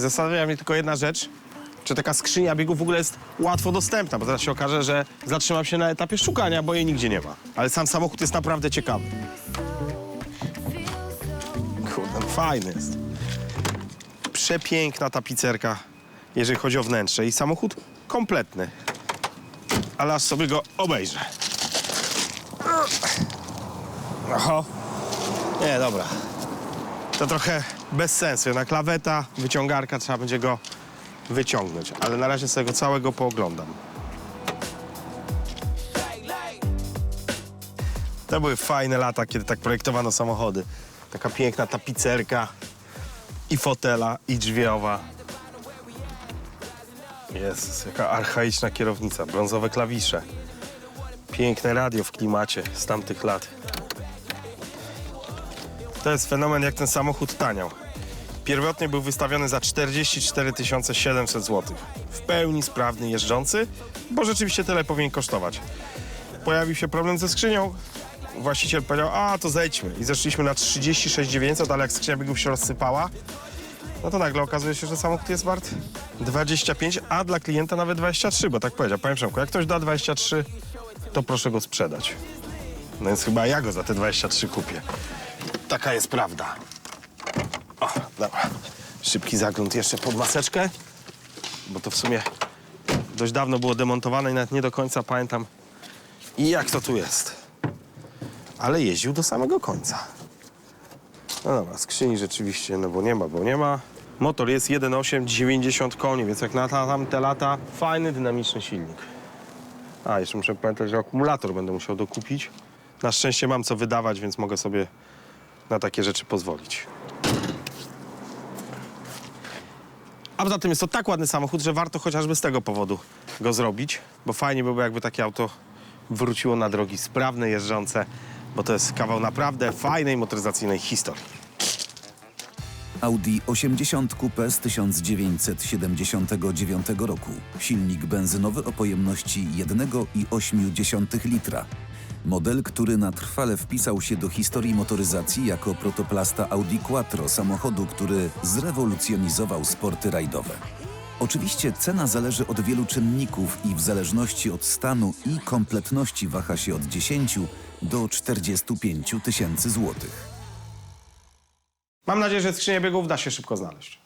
Zastanawia mnie tylko jedna rzecz. Czy taka skrzynia biegów w ogóle jest łatwo dostępna, bo zaraz się okaże, że zatrzymam się na etapie szukania, bo jej nigdzie nie ma. Ale sam samochód jest naprawdę ciekawy. Kurde, no fajny jest. Przepiękna tapicerka, jeżeli chodzi o wnętrze. I samochód kompletny. Ale aż sobie go obejrzę. Oho. Nie, dobra. To trochę bez sensu. Jednak klaweta, wyciągarka, trzeba będzie go wyciągnąć. Ale na razie sobie go całego pooglądam. To były fajne lata, kiedy tak projektowano samochody. Taka piękna tapicerka i fotela, i drzwiowa. Jezus, jaka archaiczna kierownica, brązowe klawisze. Piękne radio w klimacie z tamtych lat. To jest fenomen, jak ten samochód taniał. Pierwotnie był wystawiony za 44 700 zł. W pełni sprawny, jeżdżący, bo rzeczywiście tyle powinien kosztować. Pojawił się problem ze skrzynią. Właściciel powiedział, a to zejdźmy. I zeszliśmy na 36 900, ale jak skrzynia biegów się rozsypała, no to nagle okazuje się, że samochód jest wart 25, a dla klienta nawet 23, bo tak powiedział. Panie Przemku, jak ktoś da 23, to proszę go sprzedać. No więc chyba ja go za te 23 kupię. Taka jest prawda. O, dobra. Szybki zagląd jeszcze pod maseczkę, bo to w sumie dość dawno było demontowane i nawet nie do końca pamiętam i jak to tu jest. Ale jeździł do samego końca. No dobra, skrzyni rzeczywiście, no bo nie ma, bo nie ma. Motor jest 1.8, 90 koni, więc jak na ta- tamte lata, fajny, dynamiczny silnik. A, jeszcze muszę pamiętać, że akumulator będę musiał dokupić. Na szczęście mam co wydawać, więc mogę sobie na takie rzeczy pozwolić. A poza tym jest to tak ładny samochód, że warto chociażby z tego powodu go zrobić, bo fajnie byłoby, jakby takie auto wróciło na drogi sprawne, jeżdżące, bo to jest kawał naprawdę fajnej motoryzacyjnej historii. Audi 80 Coupe z 1979 roku. Silnik benzynowy o pojemności 1,8 litra. Model, który na trwale wpisał się do historii motoryzacji jako protoplasta Audi Quattro, samochodu, który zrewolucjonizował sporty rajdowe. Oczywiście cena zależy od wielu czynników i w zależności od stanu i kompletności waha się od 10 do 45 tysięcy złotych. Mam nadzieję, że skrzynię biegów da się szybko znaleźć.